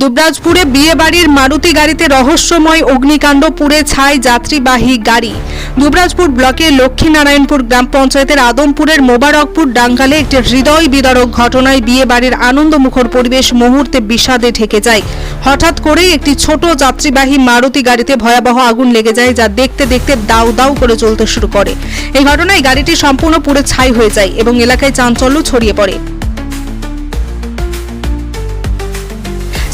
দুবরাজপুরে বিয়ে বাড়ির মারুতি গাড়িতে রহস্যময় অগ্নিকাণ্ড, পুড়ে ছাই যাত্রীবাহী গাড়ি। দুবরাজপুর ব্লকের লক্ষ্মীনারায়ণপুর গ্রাম পঞ্চায়েতের আদমপুরের মোবারকপুর ডাঙ্গালে একটি হৃদয় বিদারক ঘটনায় বিয়ে বাড়ির আনন্দমুখর পরিবেশ মুহূর্তে বিষাদে ঢেকে যায়। হঠাৎ করেই একটি ছোট যাত্রীবাহী মারুতি গাড়িতে ভয়াবহ আগুন লেগে যায়, যা দেখতে দেখতে দাউ দাউ করে চলতে শুরু করে। এই ঘটনায় গাড়িটি সম্পূর্ণ পুড়ে ছাই হয়ে যায় এবং এলাকায় চাঞ্চল্য ছড়িয়ে পড়ে।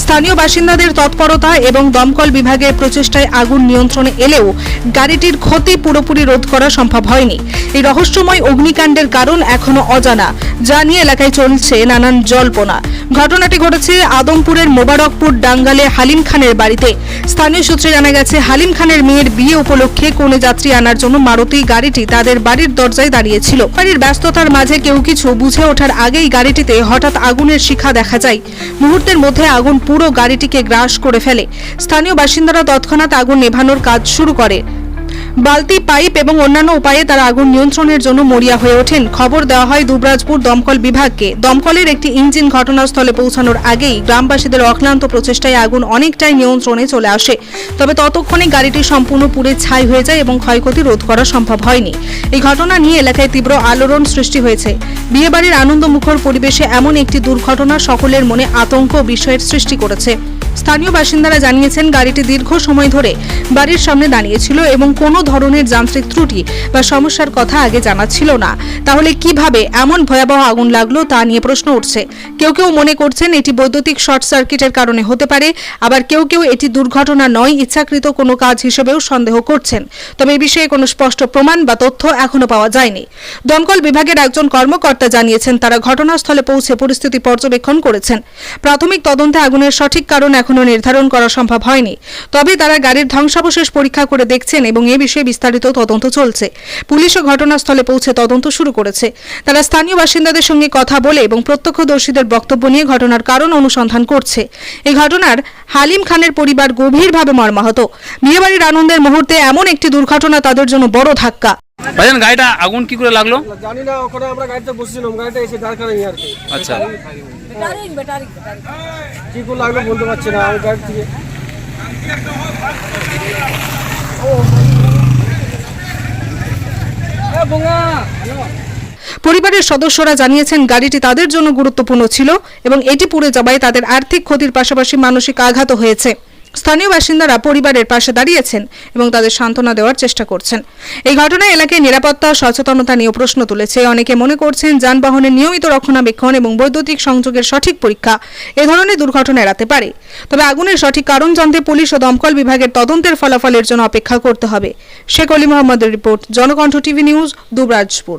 স্থানীয় বাসিন্দাদের তৎপরতা এবং দমকল বিভাগের প্রচেষ্টায় আগুন নিয়ন্ত্রণে এলেও গাড়িটির ক্ষতি পুরোপুরি রোধ করা সম্ভব হয়নি। এই রহস্যময় অগ্নিকাণ্ডের কারণ এখনও অজানা। যা নিয়ে এলাকায় চলছে নানান জল্পনা। ঘটনাটি ঘটেছে আদমপুরের মোবারকপুর ডাঙ্গালে হালিম খানের বাড়িতে। স্থানীয় সূত্রে জানা গেছে, হালিম খানের মেয়ের বিয়ে উপলক্ষে কনে যাত্রী আনার জন্য মারুতি গাড়িটি তাদের বাড়ির দরজায় দাঁড়িয়েছিল। বাড়ির ব্যস্ততার মাঝে কেউ কিছু বুঝে ওঠার আগেই গাড়িটিতে হঠাৎ আগুনের শিখা দেখা যায়। মুহূর্তের মধ্যে আগুন পুরো গাড়িটিকে গ্রাস করে ফেলে। স্থানীয় বাসিন্দারা তৎক্ষণাৎ আগুন নেভানোর কাজ শুরু করে। বালতি, পাইপ এবং অন্যান্য উপায়ে তারা আগুন নিয়ন্ত্রণের জন্য মরিয়া হয়ে ওঠেন। খবর দেওয়া হয়, দুবরাজপুর দমকল বিভাগকে। দমকলের একটি ইঞ্জিন ঘটনাস্থলে পৌঁছানোর আগেই গ্রামবাসীদের অক্লান্ত প্রচেষ্টায় আগুন অনেকটাই নিয়ন্ত্রণে চলে আসে। তবে ততক্ষণে গাড়িটি সম্পূর্ণ পুড়ে ছাই হয়ে যায় এবং ক্ষয়ক্ষতি রোধ করা সম্ভব হয়নি। এই ঘটনা নিয়ে এলাকায় তীব্র আলোড়ন সৃষ্টি হয়েছে। বিয়েবাড়ির আনন্দমুখর পরিবেশে এমন একটি দুর্ঘটনা সকলের মনে আতঙ্ক বিষয়ের সৃষ্টি করেছে। স্থানীয় বাসিন্দারা জানিয়েছেন, গাড়িটি দীর্ঘ সময় ধরে বাড়ির সামনে দাঁড়িয়েছিল এবং কোনো ধরনের যান্ত্রিক ত্রুটি বা সমস্যার কথা আগে জানা ছিল না। তাহলে কীভাবে এমন ভয়াবহ আগুন লাগল তা নিয়ে প্রশ্ন উঠছে। কেউ কেউ মনে করছেন এটি বৈদ্যুতিক শর্ট সার্কিটের কারণে হতে পারে, আবার কেউ কেউ এটি দুর্ঘটনা নয়, ইচ্ছাকৃত কোনো কাজ হিসেবেও সন্দেহ করছেন। তবে এই বিষয়ে কোনো স্পষ্ট প্রমাণ বা তথ্য এখনও পাওয়া যায়নি। দমকল বিভাগের একজন কর্মকর্তা জানিয়েছেন, তারা ঘটনাস্থলে পৌঁছে পরিস্থিতি পর্যবেক্ষণ করেছেন। প্রাথমিক তদন্তে আগুনের সঠিক কারণ এখনও নির্ধারণ করা সম্ভব হয়নি। তবে তারা গাড়ির ধ্বংসাবশেষ পরীক্ষা করে দেখছেন এবং এ বিষয়ে বিস্তারিত তদন্ত চলছে। পুলিশও ঘটনাস্থলে পৌঁছে তদন্ত শুরু করেছে। তারা স্থানীয় বাসিন্দাদের সঙ্গে কথা বলে এবং প্রত্যক্ষদর্শীদের বক্তব্য নিয়ে ঘটনার কারণ অনুসন্ধান করছে। এই ঘটনার হালিম খানের পরিবার গভীরভাবে মর্মাহত। বিয়েবাড়ির আনন্দের মুহূর্তে এমন একটি দুর্ঘটনা তাদের জন্য বড় ধাক্কা। ভাইজান গাড়িটা আগুন কি করে লাগল? জানি না ওখানে আমরা গাড়িতে বসেছিলাম গাড়িটা এসে দাঁড় করাই আর কি। আচ্ছা। কি করে লাগল বলতে পারছি না আমি গাড়ি থেকে পরিবারের সদস্যরা জানিয়েছেন গাড়িটি তাদের জন্য গুরুত্বপূর্ণ ছিল এবং এটি পুড়ে যাওয়ায় তাদের আর্থিক ক্ষতির পাশাপাশি মানসিক আঘাত হয়েছে। স্থানীয় বাসিন্দারা পরিবারের পাশে দাঁড়িয়েছেন এবং তাদের সান্ত্বনা দেওয়ার চেষ্টা করছেন। এই ঘটনায় এলাকায় নিরাপত্তা, সচেতনতা নিয়েও প্রশ্ন তুলেছে। অনেকে মনে করছেন যানবাহনের নিয়মিত রক্ষণাবেক্ষণ এবং বৈদ্যুতিক সংযোগের সঠিক পরীক্ষা এ ধরনের দুর্ঘটনা এড়াতে পারে। তবে আগুনের সঠিক কারণ জানতে পুলিশ ও দমকল বিভাগের তদন্তের ফলাফলের জন্য অপেক্ষা করতে হবে। শেখ অলি মোহাম্মদের report, Janakantha TV news, Dubrajpur.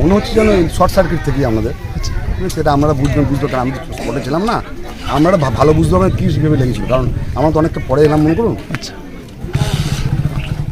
মনে হচ্ছে যেন শর্ট সার্কিট থেকে আমাদের। সেটা আমরা বুঝবেন বুঝতে আমি স্পটে না। আমরা ভালো বুঝতে হবে কী ভেবে লেগেছিল। কারণ আমার তো অনেকটা পরে এলাম, মনে করুন?